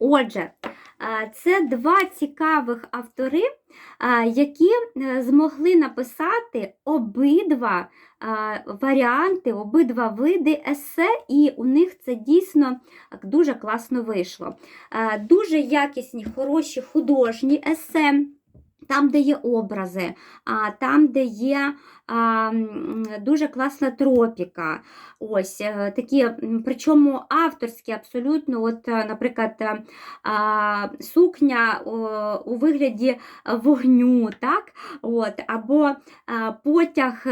Отже, е, це два цікавих автори, е, які е, змогли написати обидва варіанти, обидва види есе, і у них це дійсно дуже класно вийшло. Дуже якісні, хороші художні есе. Там, де є образи, там, де є дуже класна тропіка. Ось е, такі, причому авторські абсолютно, от, е, наприклад, е, сукня у вигляді вогню, так? От, або потяг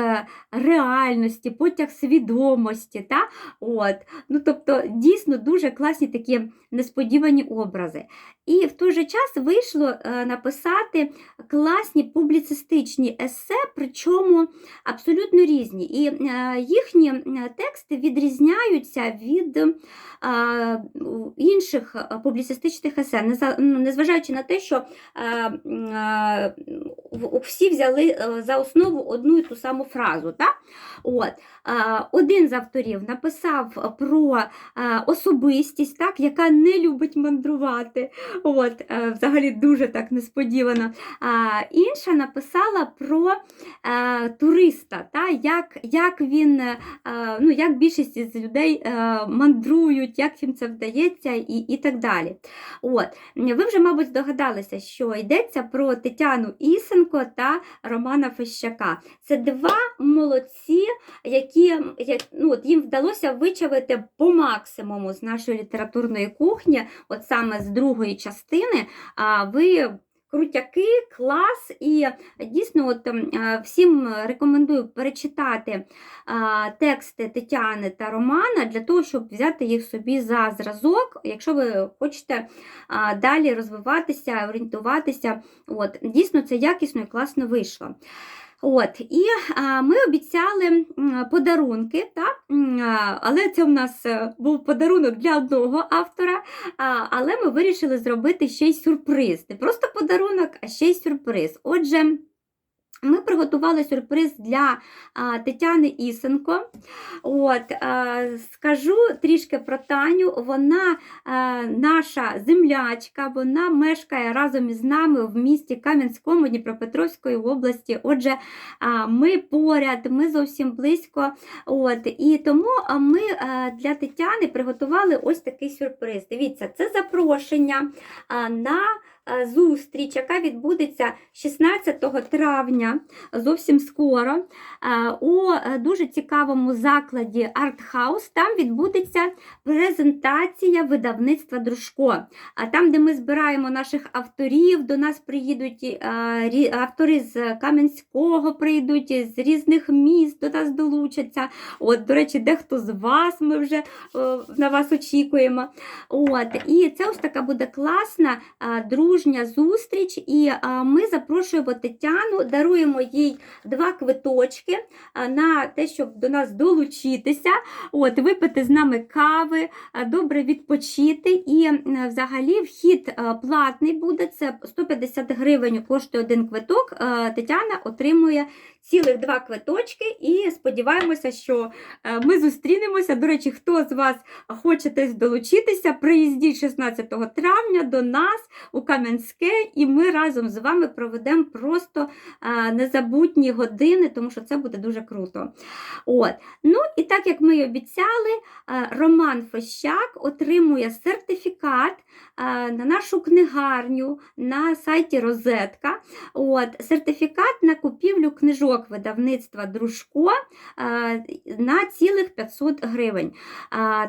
реальності, потяг свідомості. Та? От. Ну, тобто, дійсно дуже класні такі несподівані образи. І в той же час вийшло написати класні публіцистичні есе, причому абсолютно різні. І е, їхні е, тексти відрізняються від е, інших публіцистичних есе, ну, незважаючи на те, що всі взяли за основу одну і ту саму фразу. Так? От. Один з авторів написав про особистість, так, яка не любить мандрувати. От, взагалі дуже так несподівано. Інша написала про е, туриста, та, як, як він, е, ну, як більшість із людей е, мандрують, як їм це вдається і, і так далі. От. Ви вже, мабуть, здогадалися, що йдеться про Тетяну Ісенко та Романа Фещака. Це два молодці, які як, ну, от їм вдалося вичавити по максимуму з нашої літературної кухні, от саме з другої частини. Ви крутяки, клас, і дійсно от, ем, е, всім рекомендую перечитати тексти Тетяни та Романа для того, щоб взяти їх собі за зразок, якщо ви хочете далі розвиватися, орієнтуватися. От, дійсно, це якісно і класно вийшло. От, і а, ми обіцяли подарунки, так? Але це у нас е, був подарунок для одного автора, а, але ми вирішили зробити ще й сюрприз. Не просто подарунок, а ще й сюрприз. Отже, ми приготували сюрприз для а, Тетяни Ісенко. От, а, скажу трішки про Таню. Вона а, наша землячка, вона мешкає разом із нами в місті Кам'янському Дніпропетровської області. Отже, а, ми поряд, ми зовсім близько. От, і тому ми а, для Тетяни приготували ось такий сюрприз. Дивіться, це запрошення а, на зустріч, яка відбудеться 16 травня, зовсім скоро, у е, дуже цікавому закладі Артхаус. Там відбудеться презентація видавництва Дружко. А там, де ми збираємо наших авторів, до нас приїдуть е, автори з Кам'янського, прийдуть з різних міст, до нас долучаться. От, до речі, дехто з вас ми вже е, на вас очікуємо. От, і це ось така буде класна е, дружня зустріч. І ми запрошуємо Тетяну, даруємо їй два квиточки на те, щоб до нас долучитися, от, випити з нами кави, добре відпочити. І взагалі вхід платний буде. Це 150 гривень коштує один квиток. Тетяна отримує цілих два квиточки, і сподіваємося, що е, ми зустрінемося. До речі, хто з вас хоче десь долучитися, приїздіть 16 травня до нас у Кам'янське, і ми разом з вами проведемо просто е, незабутні години, тому що це буде дуже круто. От. Ну і так як ми й обіцяли, е, Роман Фещак отримує сертифікат на нашу книгарню на сайті Розетка. От, сертифікат на купівлю книжок видавництва Дружко е, на цілих 500 гривень.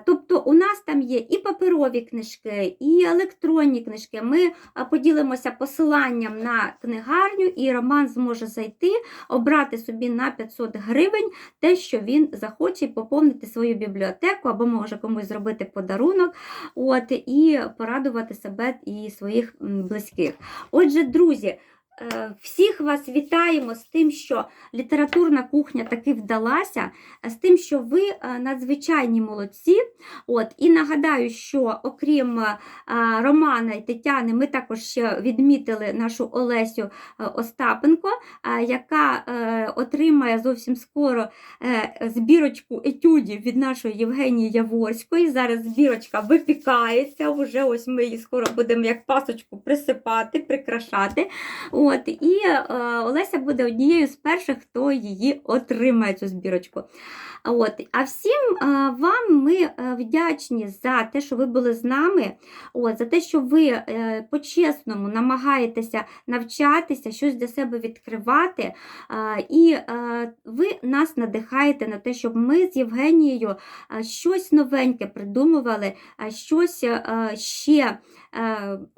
Тобто у нас там є і паперові книжки, і електронні книжки. Ми поділимося посиланням на книгарню, і Роман зможе зайти, обрати собі на 500 гривень те, що він захоче, поповнити свою бібліотеку або може комусь зробити подарунок, от, і порадувати себе і своїх близьких. Отже, друзі. Е, всіх вас вітаємо з тим, що літературна кухня таки вдалася, з тим, що ви е, надзвичайні молодці. От, і нагадаю, що окрім е, Романа і Тетяни, ми також ще відмітили нашу Олесю е, Остапенко, е, яка е, отримає зовсім скоро е, збірочку етюдів від нашої Євгенії Яворської. Зараз збірочка випікається, вже ось ми її скоро будемо як пасочку присипати, прикрашати. От, і е, Олеся буде однією з перших, хто її отримає цю збірочку. От, а всім е, вам ми вдячні за те, що ви були з нами, от, за те, що ви е, по-чесному намагаєтеся навчатися, щось для себе відкривати. І е, ви нас надихаєте на те, щоб ми з Євгенією е, щось новеньке придумували, щось ще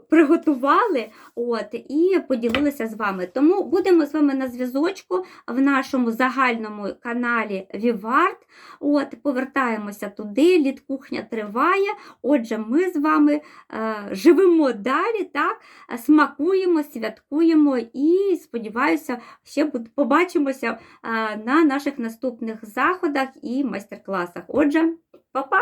приготували от, і поділилися з вами. Тому будемо з вами на зв'язочку в нашому загальному каналі Віварт. От, повертаємося туди, літкухня триває. Отже, ми з вами е, живемо далі, так, смакуємо, святкуємо і сподіваюся, ще побачимося е, на наших наступних заходах і майстер-класах. Отже, па-па!